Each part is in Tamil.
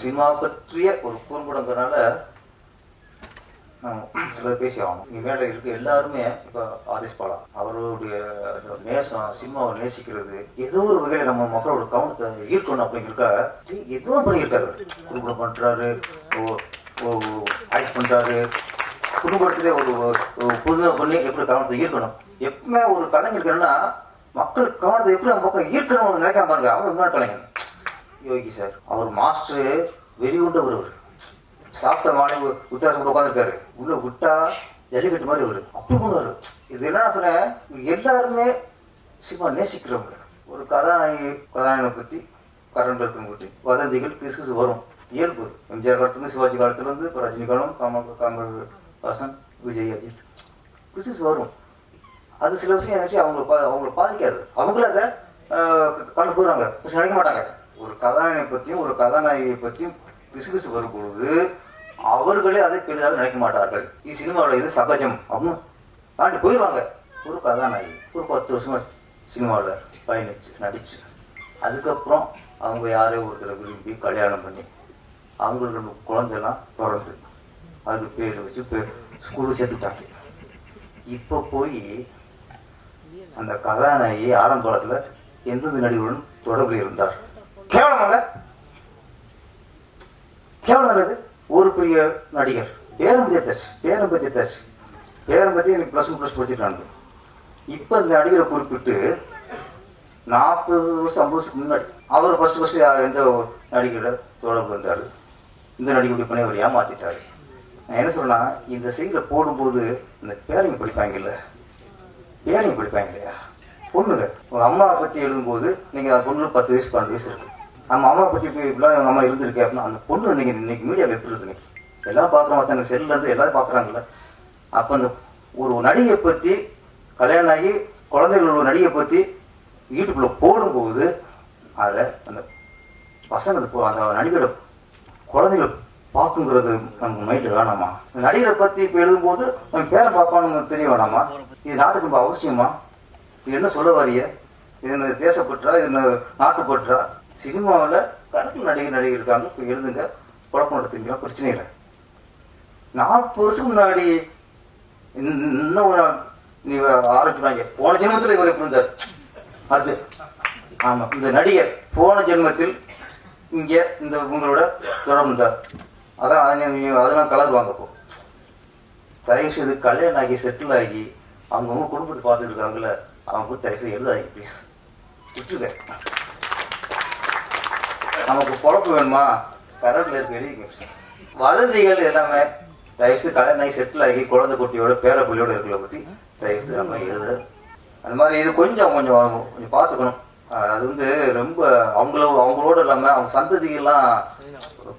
சினிமா பற்றிய ஒரு குறும்படங்கிறனால சில பேசி ஆகணும் இங்கே மேலே இருக்க எல்லாருமே இப்போ ஆதிஷ் பாலா அவருடைய அந்த நேசம் சினிமாவை நேசிக்கிறது ஏதோ ஒரு வகையில் நம்ம மக்களோட கவனத்தை ஈர்க்கணும் அப்படிங்கிறக்கா எதுவும் பண்ணியிருக்காரு. குறும்படம் பண்ணுறாரு ஆக்ட் பண்ணுறாரு குறும்படத்திலே ஒரு ஒரு புதுமை பண்ணி எப்படி கவனத்தை ஈர்க்கணும்? எப்பவுமே ஒரு கலைஞர் என்னன்னா மக்கள் கவனத்தை எப்படி நம்ம பக்கம் ஈர்க்கணும்னு நினைக்காம பாருங்க. அவங்க இன்னொரு கலைஞர் யோகி சார். அவர் மாஸ்டர் வெறி உண்டு அவர் சாப்பிட்ட மாலை உத்தரசம் உட்காந்துருக்காரு உள்ள விட்டா ஜல்லிக்கட்டு மாதிரி அவரு அப்படி போனார். இது என்ன சொன்னேன் எல்லாருமே சினிமா நேசிக்கிறவங்க. ஒரு கதாநாயகி கதாநாயகனை பற்றி கரண்ட் இருக்கணும் பற்றி வதந்திகள் கிசு கிசு வரும். இயல்பு. எம்ஜிஆர் காலத்துலேருந்து சிவாஜி காலத்துலேருந்து இப்போ ரஜினிகாலம் கமல் கமல் ஹாசன் விஜய் அஜித். கிசு கிசு வரும். அது சில விஷயம் நினச்சி அவங்கள பா அவங்கள பாதிக்காது. அவங்கள அதை கண்டு போயிடுவாங்க பிடிச்சி நினைக்க மாட்டாங்க. ஒரு கதாநாயகனை பற்றியும் ஒரு கதாநாயகியை பற்றியும் பிசுபிசு வரும் பொழுது அவர்களே அதை பெரிதாக நினைக்க மாட்டார்கள். இது சினிமாவில் இது சகஜம். அப்படின்னு தாண்டி போயிடுவாங்க ஒரு கதாநாயகி ஒரு பத்து வருஷமா சினிமாவில் பயணிச்சு நடிச்சு. அதுக்கப்புறம் அவங்க யாரோ ஒருத்தரை விரும்பி கல்யாணம் பண்ணி அவங்களுக்கு நம்ம குழந்தைலாம் பிறந்து அதுக்கு பேர் வச்சு பேர் ஸ்கூலுக்கு சேர்த்துட்டாங்க இப்போ போய் அந்த கதாநாயகி ஆரம்ப காலத்தில் எந்தெந்த நடிகருடன் தொடர்பில் இருந்தார்? கேவலமாக கேவலம் நல்லது ஒரு பெரிய நடிகர். பேரம்பத்திய தஸ் பேரம்பத்திய பேரம் பற்றி எனக்கு ப்ளஸ் ஒன் ப்ளஸ் படிச்சுட்டாங்க இப்போ இந்த நடிகரை குறிப்பிட்டு நாற்பது வருஷம் ஐம்பது வருஷத்துக்கு முன்னாடி அவர் ஃபஸ்ட்டு ஃபஸ்ட்டு எந்த நடிகரோட தொடர்பு இருந்தார்? இந்த நடிகருடைய பணி அவர் ஏமாத்திட்டாரு. நான் என்ன சொல்றேன்னா இந்த செய்தியில் போடும்போது இந்த பேரங்க படிப்பாங்கல்ல பேரங்க படிப்பாங்க இல்லையா? பொண்ணுங்க. உங்கள் அம்மாவை பற்றி எழுதும்போது நீங்கள் பொண்ணு பத்து வயசு பன்னெண்டு வயசு இருக்கும். நம்ம அம்மாவை பற்றி போய் இப்படிலாம் எங்கள் அம்மா இருந்திருக்கு அப்படின்னா அந்த பொண்ணு இன்னைக்கு இன்னைக்கு மீடியாவில் எப்படி இருக்கு இன்னைக்கு எல்லாம் பார்க்குறோம் மற்ற எனக்கு செல்லேருந்து எல்லாரும் பார்க்குறாங்கல்ல. அப்போ அந்த ஒரு நடிகை பற்றி கல்யாணம் ஆகி குழந்தைகள் ஒரு நடிகை பற்றி யூடியூப்பில் போடும்போது அதை அந்த பசங்க அந்த பொ- நடிகரோட குழந்தைகளை பார்க்குங்கிறது நமக்கு மைண்டில் வேணாமா? இந்த நடிகரை பற்றி இப்போ எழுதும்போது நம்ம பேரை பார்ப்பான்னு தெரிய வேணாமா? இது நாட்டுக்கு ரொம்ப அவசியமா? இது என்ன சொல்ல வரிய இது என்ன தேசப்பற்றா? இது என்ன நாட்டுப்பற்றா? சினிமாவில் கருத்து நடிகர் நடிகர் இருக்காங்க. இப்போ எழுதுங்க. குழப்பம் நடத்துங்களா பிரச்சனை இல்லை. நாற்பது வருஷம் முன்னாடி இன்னும் ஒரு நீ ஆரம்பிச்சுனாங்க போன ஜென்மத்தில் இவர் எப்படி இருந்தார்? அது. ஆமாம் இந்த நடிகர் போன ஜென்மத்தில் இங்கே இந்த உங்களோட தொடர்பு இருந்தார். அதான் அதை நீ- அதெல்லாம் கலர் வாங்கப்போ தயவு செய்து கல்யாணம் ஆகி செட்டில் ஆகி அவங்கவுங்க குடும்பத்தை பார்த்துட்டு இருக்காங்கல்ல அவங்க தயவு செய்து எழுதாதீங்க ப்ளீஸ் விட்டுருங்க. நமக்கு பொழப்பு வேணுமா? கரண்டில் இருக்க எழுதிங்க வதந்திகள் எல்லாமே தயவுசு கல்யாணம் ஆகி செட்டில் ஆகி குழந்தை குட்டியோட பேர பிள்ளையோட இருக்கிறத பற்றி தயவுசெய்து நம்ம எழுத. அந்த மாதிரி இது கொஞ்சம் கொஞ்சம் கொஞ்சம் பார்த்துக்கணும். அது வந்து ரொம்ப அவங்கள அவங்களோட இல்லாமல் அவங்க சந்ததிகள்லாம்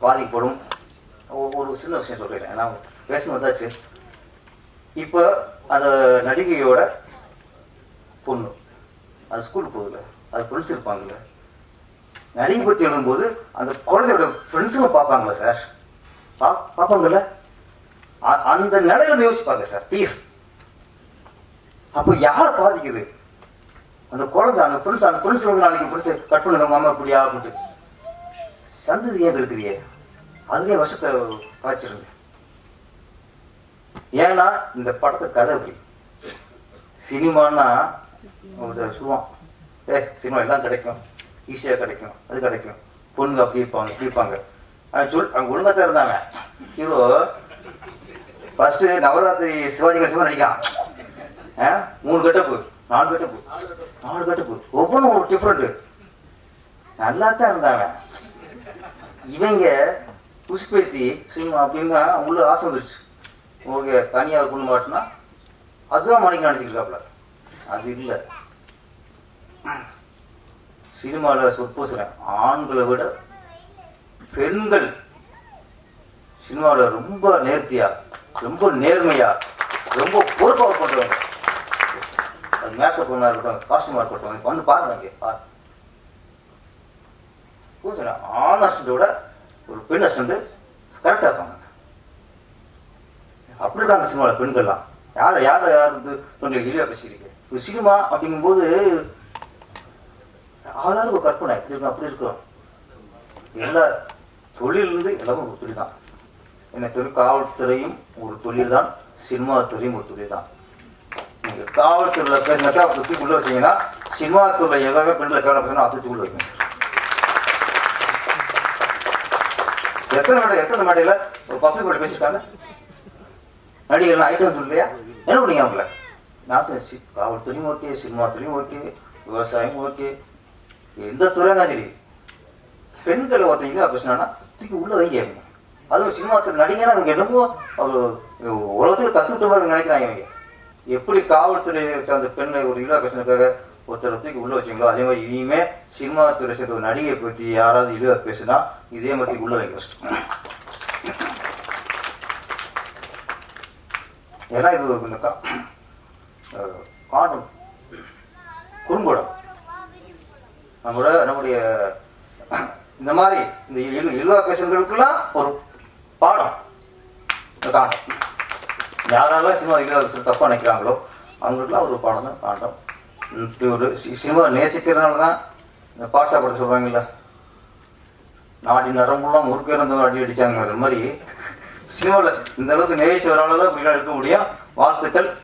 பாதிக்கப்படும். ஒவ்வொரு ஒரு சின்ன விஷயம் சொல்லிடுறேன். நான் பேசணும் வந்தாச்சு. இப்போ அந்த நடிகையோட பொண்ணு. அது ஸ்கூலுக்கு போகுதுல அது ஃப்ரெண்ட்ஸ் இருப்பாங்கல்ல. நடிகை பற்றி எழுதும்போது அந்த குழந்தையோட ஃப்ரெண்ட்ஸுங்க பார்ப்பாங்களா சார் பா பார்ப்பாங்கல்ல? அந்த நிலையில யோசிப்பாங்க சார் ப்ளீஸ் அப்போ யாரை பாதிக்குது? அந்த குழந்தை அந்த ஃப்ரெண்ட்ஸ் அந்த ஃப்ரெண்ட்ஸ் வந்து நாளைக்கு பிடிச்சி கட் பண்ணுங்க மாமா இப்படியா அப்படின்ட்டு சந்ததி ஏன் எடுக்கிறியே அதுலேயே வருஷத்தை காய்ச்சிருங்க ஏன்னா இந்த படத்தை கதை அப்படி. சினிமான்னா சொல்லுவான். ஏ சினிமா எல்லாம் கிடைக்கும். ஈஸியாக கிடைக்கும். அது கிடைக்கும். பொண்ணுங்க அப்படி இருப்பாங்க இப்படி இருப்பாங்க. அவன் சொல் அவங்க ஒழுங்காக தான் இருந்தாங்க. ஹீரோ ஃபஸ்ட்டு நவராத்திரி சிவாஜி கணேசமாக நடிக்கான் ஆ? மூணு கட்டப்பு நாலு கட்டப்பு நாலு கட்டப்பு ஒவ்வொன்றும் ஒரு டிஃப்ரெண்ட்டு நல்லா தான் இருந்தாங்க. இவங்க புஷ்பேத்தி சினிமா அப்படின்னா உள்ள ஆசை வந்துருச்சு. ஓகே தனியாக பொண்ணு மாட்டினா அதுதான் மணிக்கு நினச்சிக்கிட்டாப்புல அது இல்லை. சினிமாவில் சொற்போசுறேன் ஆண்களை விட பெண்கள் சினிமாவில் ரொம்ப நேர்த்தியா ரொம்ப நேர்மையா ரொம்ப பொறுப்பாக பண்ணுறவங்க அது மேக்கப் பண்ணா இருக்கட்டும் காஸ்டியூமாக இருக்கட்டும் இப்போ வந்து பாருங்க பாரு சொல்றேன் ஆண் அசிஸ்டண்ட்டை விட ஒரு பெண் அசிஸ்டண்ட் கரெக்டாக இருப்பாங்க. அப்படி இருக்காங்க சினிமாவில் பெண்கள்லாம். யார் யார் யார் வந்து கொஞ்சம் இழிவாக பேசிக்கிறீங்க ஒரு சினிமா அப்படிங்கும்போது ஆளாருக்கு ஒரு கற்பனை. இப்படி இருக்கும் அப்படி இருக்கும் எல்லா தொழிலிருந்து எல்லாமே ஒரு தொழில் தான் என்ன தொழில் காவல்துறையும் ஒரு தொழில் தான் சினிமா துறையும் ஒரு தொழில் தான் நீங்கள் காவல்துறையில் பேசினாக்கா தூக்கி உள்ள வச்சீங்கன்னா சினிமா துறையில் எவ்வளோ பெண்களை கேவலம் பேசினா அதை தூக்கி உள்ள வைக்கணும் எத்தனை மேடை எத்தனை மேடையில் ஒரு பப்ளிக் மேடை பேசியிருக்காங்க? நடிகர்கள் ஐட்டம் சொல்லலையா என்ன பண்ணீங்க அவங்கள? நான் காவல்துறையும் ஓகே சினிமா துறையும் ஓகே விவசாயம் ஓகே எந்த துறையாக சரி பெண்களை ஒருத்தங்க பேசினா தூக்கி உள்ள வைங்க. அதுவும் சினிமா நடிகனா அவங்க என்னமோ உலகத்துக்கு தத்துவிட்ட மாதிரி நினைக்கிறாங்க இவங்க. எப்படி காவல்துறை சார்ந்த பெண்ணை ஒரு இழிவா பேசினதுக்காக ஒருத்தரை தூக்கி உள்ள வச்சீங்களோ அதே மாதிரி இனிமே சினிமா துறை சேர்ந்த ஒரு நடிகை பற்றி யாராவது இழிவா பேசினா இதே மாதிரி உள்ள வைக்க ஃபர்ஸ்ட் ஏன்னா இது கொஞ்சம் காட்டும் குறும்படம். நம்மளோட நம்முடைய இந்த மாதிரி இந்த இழு இழுவா பேசுறவங்களுக்கெல்லாம் ஒரு பாடம். காண்டம். யாரெல்லாம் சினிமா இழுவா பேசுறது தப்பாக நினைக்கிறாங்களோ அவங்களுக்குலாம் ஒரு பாடம் தான் காண்டம். ஒரு சினிமா நேசிக்கிறதுனால தான் இந்த பாஷா படத்தை சொல்றாங்கல்ல. நாடி நரம்புலாம் முறுக்கு அடி அடிச்சாங்க அது மாதிரி சினிமாவில் இந்த அளவுக்கு நேசிச்சு வரவங்களால இப்படிலாம் எடுக்க முடியும். வாழ்த்துக்கள்.